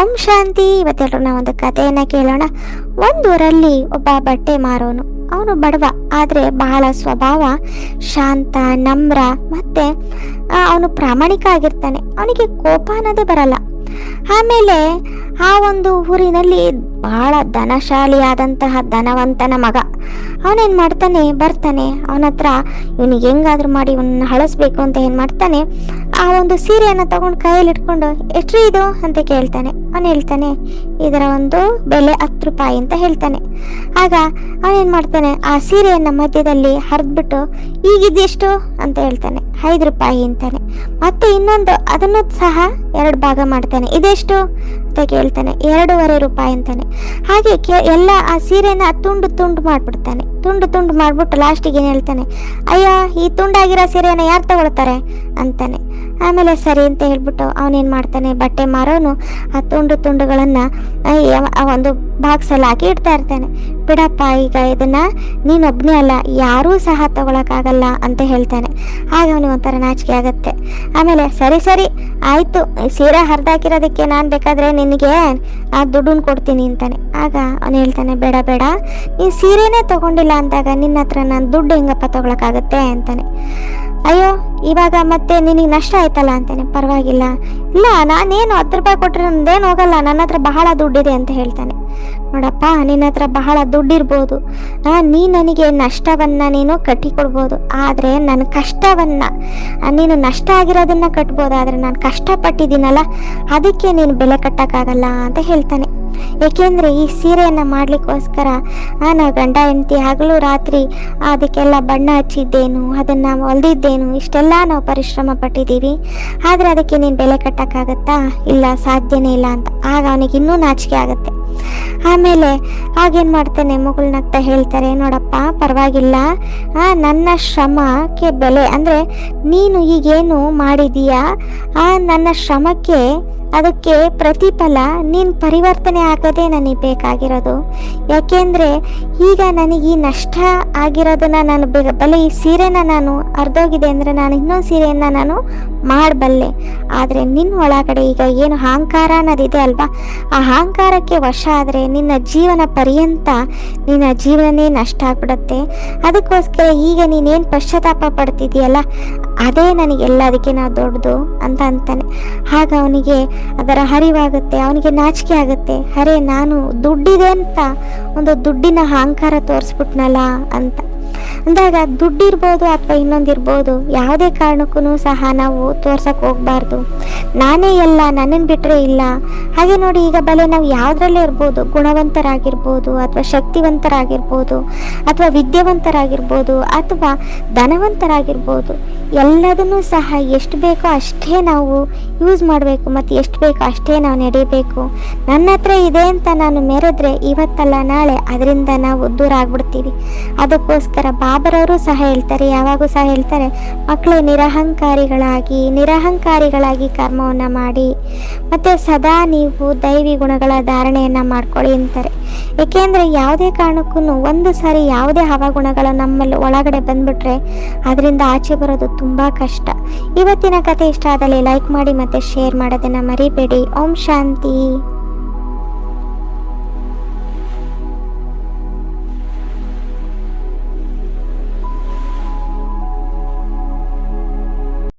ಓಂ ಶಾಂತಿ. ಇವತ್ತೆಲ್ಲರೂ ನಾವು ಒಂದು ಕಥೆಯನ್ನ ಕೇಳೋಣ. ಒಂದೂರಲ್ಲಿ ಒಬ್ಬ ಬಟ್ಟೆ ಮಾರೋನು. ಅವನು ಬಡವ, ಆದರೆ ಬಹಳ ಸ್ವಭಾವ, ಶಾಂತ, ನಮ್ರ, ಮತ್ತೆ ಅವನು ಪ್ರಾಮಾಣಿಕ ಆಗಿರ್ತಾನೆ. ಅವನಿಗೆ ಕೋಪ ಅನ್ನೋದೇ ಬರಲ್ಲ. ಆಮೇಲೆ ಆ ಒಂದು ಊರಿನಲ್ಲಿ ಬಹಳ ಧನಶಾಲಿಯಾದಂತಹ ಧನವಂತನ ಮಗ. ಅವನೇನ್ ಮಾಡ್ತಾನೆ? ಬರ್ತಾನೆ. ಅವನ ಹತ್ರ ಇವನಿಗೆ ಹೆಂಗಾದ್ರೂ ಮಾಡಿ ಇವನ್ನ ಹಳಸ್ಬೇಕು ಅಂತ ಏನ್ ಮಾಡ್ತಾನೆ? ಆ ಒಂದು ಸೀರೆಯನ್ನು ತಗೊಂಡು ಕೈಯಲ್ಲಿ ಇಟ್ಕೊಂಡು, ಎಷ್ಟ್ರಿ ಇದು? ಅಂತ ಕೇಳ್ತಾನೆ. ಅವನು ಹೇಳ್ತಾನೆ, ಇದರ ಒಂದು ಬೆಲೆ ಹತ್ತು ರೂಪಾಯಿ ಅಂತ ಹೇಳ್ತಾನೆ. ಆಗ ಅವನೇನು ಮಾಡ್ತಾನೆ, ಆ ಸೀರೆಯನ್ನು ಮಧ್ಯದಲ್ಲಿ ಹರಿದ್ಬಿಟ್ಟು ಈಗಿದೆಷ್ಟು ಅಂತ ಹೇಳ್ತಾನೆ. ಐದು ರೂಪಾಯಿ ಅಂತಾನೆ. ಮತ್ತೆ ಇನ್ನೊಂದು, ಅದನ್ನು ಸಹ ಎರಡು ಭಾಗ ಮಾಡ್ತಾನೆ. ಇದೆಷ್ಟು? ಅಂತ ಕೇಳ್ತಾನೆ. ಎರಡೂವರೆ ರೂಪಾಯಿ ಅಂತಾನೆ. ಹಾಗೆ ಕೇ, ಎಲ್ಲ ಆ ಸೀರೆನ ತುಂಡು ತುಂಡು ಮಾಡಿಬಿಡ್ತಾನೆ. ತುಂಡು ತುಂಡು ಮಾಡಿಬಿಟ್ಟು ಲಾಸ್ಟಿಗೆ ಏನು ಹೇಳ್ತಾನೆ, ಅಯ್ಯ, ಈ ತುಂಡಾಗಿರೋ ಸೀರೆಯನ್ನು ಯಾರು ತಗೊಳ್ತಾರೆ? ಅಂತಾನೆ. ಆಮೇಲೆ ಸರಿ ಅಂತ ಹೇಳ್ಬಿಟ್ಟು ಅವನೇನು ಮಾಡ್ತಾನೆ, ಬಟ್ಟೆ ಮಾರೋನು ಆ ತುಂಡು ತುಂಡುಗಳನ್ನು ಆ ಒಂದು ಬಾಕ್ಸಲ್ಲಿ ಹಾಕಿ ಇಡ್ತಾ ಇರ್ತಾನೆ. ಬಿಡಪ್ಪ, ಈಗ ಇದನ್ನ ನೀನೊಬ್ಬನೇ ಅಲ್ಲ, ಯಾರೂ ಸಹ ತಗೊಳಕ್ಕಾಗಲ್ಲ ಅಂತ ಹೇಳ್ತಾನೆ. ಆಗ ಅವನಿಗೆ ಒಂಥರ ನಾಚಿಕೆ ಆಗುತ್ತೆ. ಆಮೇಲೆ ಸರಿ ಸರಿ, ಆಯಿತು, ಸೀರೆ ಹರಿದಾಕಿರೋದಕ್ಕೆ ನಾನು ಬೇಕಾದರೆ ನಿನಗೆ ಆ ದುಡ್ಡನ್ನು ಕೊಡ್ತೀನಿ ಅಂತಾನೆ. ಆಗ ಅವನು ಹೇಳ್ತಾನೆ, ಬೇಡ ಬೇಡ, ನೀನು ಸೀರೆನೇ ತಗೊಂಡಿಲ್ಲ ಅಂದಾಗ ನಿನ್ನ ಹತ್ರ ನಾನು ದುಡ್ಡು ಹೆಂಗಪ್ಪ ತಗೊಳಕ್ಕಾಗತ್ತೆ ಅಂತಾನೆ. ಅಯ್ಯೋ, ಇವಾಗ ಮತ್ತೆ ನಿನಗೆ ನಷ್ಟ ಆಯ್ತಲ್ಲ ಅಂತಾನೆ. ಪರವಾಗಿಲ್ಲ. ಇಲ್ಲ, ನಾನೇನು ಹತ್ತು ರೂಪಾಯಿ ಕೊಟ್ಟರೆ ನಂದೇನು ಹೋಗಲ್ಲ. ನನ್ನ ಹತ್ರ ಬಹಳ ದುಡ್ಡಿದೆ ಅಂತ ಹೇಳ್ತಾನೆ. ನೋಡಪ್ಪ, ನಿನ್ನ ಹತ್ರ ಬಹಳ ದುಡ್ಡಿರ್ಬೋದು. ನೀ ನನಗೆ ನಷ್ಟವನ್ನು ನೀನು ಕಟ್ಟಿಕೊಡ್ಬೋದು. ಆದರೆ ನನ್ನ ಕಷ್ಟವನ್ನು ನೀನು ನಷ್ಟ ಆಗಿರೋದನ್ನು ಕಟ್ಬೋದು. ಆದರೆ ನಾನು ಕಷ್ಟಪಟ್ಟಿದ್ದೀನಲ್ಲ, ಅದಕ್ಕೆ ನೀನು ಬೆಲೆ ಕಟ್ಟೋಕ್ಕಾಗಲ್ಲ ಅಂತ ಹೇಳ್ತಾನೆ. ಏಕೆಂದ್ರೆ ಈ ಸೀರೆಯನ್ನು ಮಾಡ್ಲಿಕ್ಕೋಸ್ಕರ ನಾವು ಗಂಡ ಹೆಂಡತಿ ಹಗಲು ರಾತ್ರಿ ಅದಕ್ಕೆಲ್ಲ ಬಣ್ಣ ಹಚ್ಚಿದ್ದೇನು ಅದನ್ನ ಹೊಲ್ದಿದ್ದೇನು ಇಷ್ಟೆಲ್ಲ ನಾವು ಪರಿಶ್ರಮ ಪಟ್ಟಿದ್ದೀವಿ. ಆದ್ರೆ ಅದಕ್ಕೆ ನೀನು ಬೆಲೆ ಕಟ್ಟಕ್ಕಾಗತ್ತಾ? ಇಲ್ಲ ಸಾಧ್ಯನೇ ಇಲ್ಲ ಅಂತ. ಆಗ ಅವನಿಗೆ ಇನ್ನೂ ನಾಚಿಕೆ ಆಗುತ್ತೆ. ಆಮೇಲೆ ಆಗೇನು ಮಾಡ್ತಾನೆ? ಮಗುಳ್ನಗ್ತಾ ಹೇಳ್ತಾರೆ ನೋಡಪ್ಪ ಪರವಾಗಿಲ್ಲ. ಆ, ನನ್ನ ಶ್ರಮಕ್ಕೆ ಬೆಲೆ ಅಂದ್ರೆ ನೀನು ಈಗೇನು ಮಾಡಿದೀಯಾ ಆ ನನ್ನ ಶ್ರಮಕ್ಕೆ ಅದಕ್ಕೆ ಪ್ರತಿಫಲ ನೀನು ಪರಿವರ್ತನೆ ಆಗೋದೇ ನನಗೆ ಬೇಕಾಗಿರೋದು. ಯಾಕೆಂದರೆ ಈಗ ನನಗೆ ಈ ನಷ್ಟ ಆಗಿರೋದನ್ನ ನಾನು ಬೇಗ ಬಲೆ ಈ ಸೀರೆನ ನಾನು ಅರ್ಧೋಗಿದೆ ಅಂದರೆ ನಾನು ಇನ್ನೊಂದು ಸೀರೆಯನ್ನು ನಾನು ಮಾಡಬಲ್ಲೆ. ಆದರೆ ನಿನ್ನ ಒಳಗಡೆ ಈಗ ಏನು ಅಹಂಕಾರ ಅನ್ನೋದಿದೆ ಅಲ್ವಾ? ಆ ಅಹಂಕಾರಕ್ಕೆ ವಶ ಆದರೆ ನಿನ್ನ ಜೀವನ ಪರ್ಯಂತ ನಿನ್ನ ಜೀವನನೇ ನಷ್ಟ ಆಗ್ಬಿಡುತ್ತೆ. ಅದಕ್ಕೋಸ್ಕರ ಈಗ ನೀನೇನು ಪಶ್ಚಾತ್ತಾಪ ಪಡ್ತಿದೆಯಲ್ಲ ಅದೇ ನನಗೆ ನಾವು ದೊಡ್ಡದು ಅಂತ ಅಂತಾನೆ. ಆಗ ಅವನಿಗೆ ಅದರ ಹರಿವಾಗುತ್ತೆ, ಅವನಿಗೆ ನಾಚಿಕೆ ಆಗುತ್ತೆ. ಅರೆ, ನಾನು ದುಡ್ಡಿದೆ ಅಂತ ಒಂದು ದುಡ್ಡಿನ ಅಹಂಕಾರ ತೋರಿಸ್ಬಿಟ್ನಲ್ಲ ಅಂತ. ಅಂದಾಗ ದುಡ್ಡಿರ್ಬೋದು ಅಥವಾ ಇನ್ನೊಂದಿರ್ಬೋದು, ಯಾವುದೇ ಕಾರಣಕ್ಕೂ ಸಹ ನಾವು ತೋರ್ಸಕ್ಕೆ ಹೋಗ್ಬಾರ್ದು. ನಾನೇ ಎಲ್ಲ ನನ್ನನ್ನು ಬಿಟ್ಟರೆ ಇಲ್ಲ. ಹಾಗೆ ನೋಡಿ, ಈಗ ಬಲೆ ನಾವು ಯಾವುದರಲ್ಲೇ ಇರ್ಬೋದು, ಗುಣವಂತರಾಗಿರ್ಬೋದು, ಅಥವಾ ಶಕ್ತಿವಂತರಾಗಿರ್ಬೋದು, ಅಥವಾ ವಿದ್ಯಾವಂತರಾಗಿರ್ಬೋದು, ಅಥವಾ ಧನವಂತರಾಗಿರ್ಬೋದು, ಎಲ್ಲದನ್ನೂ ಸಹ ಎಷ್ಟು ಬೇಕೋ ಅಷ್ಟೇ ನಾವು ಯೂಸ್ ಮಾಡಬೇಕು ಮತ್ತು ಎಷ್ಟು ಬೇಕೋ ಅಷ್ಟೇ ನಾವು ನಡೀಬೇಕು. ನನ್ನ ಹತ್ರ ಇದೆ ಅಂತ ನಾನು ಮೆರೆದ್ರೆ ಇವತ್ತಲ್ಲ, ನಾಳೆ ಅದರಿಂದ ನಾವು ದೂರ ಆಗ್ಬಿಡ್ತೀವಿ. ಅದಕ್ಕೋಸ್ಕರ ಬಾಬರವರು ಸಹ ಹೇಳ್ತಾರೆ, ಯಾವಾಗೂ ಸಹ ಹೇಳ್ತಾರೆ, ಮಕ್ಕಳೇ ನಿರಹಂಕಾರಿಗಳಾಗಿ ನಿರಹಂಕಾರಿಗಳಾಗಿ ಕರ್ಮವನ್ನು ಮಾಡಿ. ಮತ್ತು ಸದಾ ನೀವು ದೈವಿ ಗುಣಗಳ ಧಾರಣೆಯನ್ನು ಮಾಡ್ಕೊಳ್ಳಿ ಅಂತಾರೆ. ಏಕೆಂದರೆ ಯಾವುದೇ ಕಾರಣಕ್ಕೂ ಒಂದು ಸಾರಿ ಯಾವುದೇ ಹವಾಗುಣಗಳು ನಮ್ಮಲ್ಲಿ ಒಳಗಡೆ ಬಂದ್ಬಿಟ್ರೆ ಅದರಿಂದ ಆಚೆ ಬರೋದು ತುಂಬ ಕಷ್ಟ. ಇವತ್ತಿನ ಕತೆ ಇಷ್ಟ ಆದಲ್ಲಿ ಲೈಕ್ ಮಾಡಿ ಮತ್ತು ಶೇರ್ ಮಾಡೋದನ್ನು ಮರಿಬೇಡಿ. ಓಂ ಶಾಂತಿ.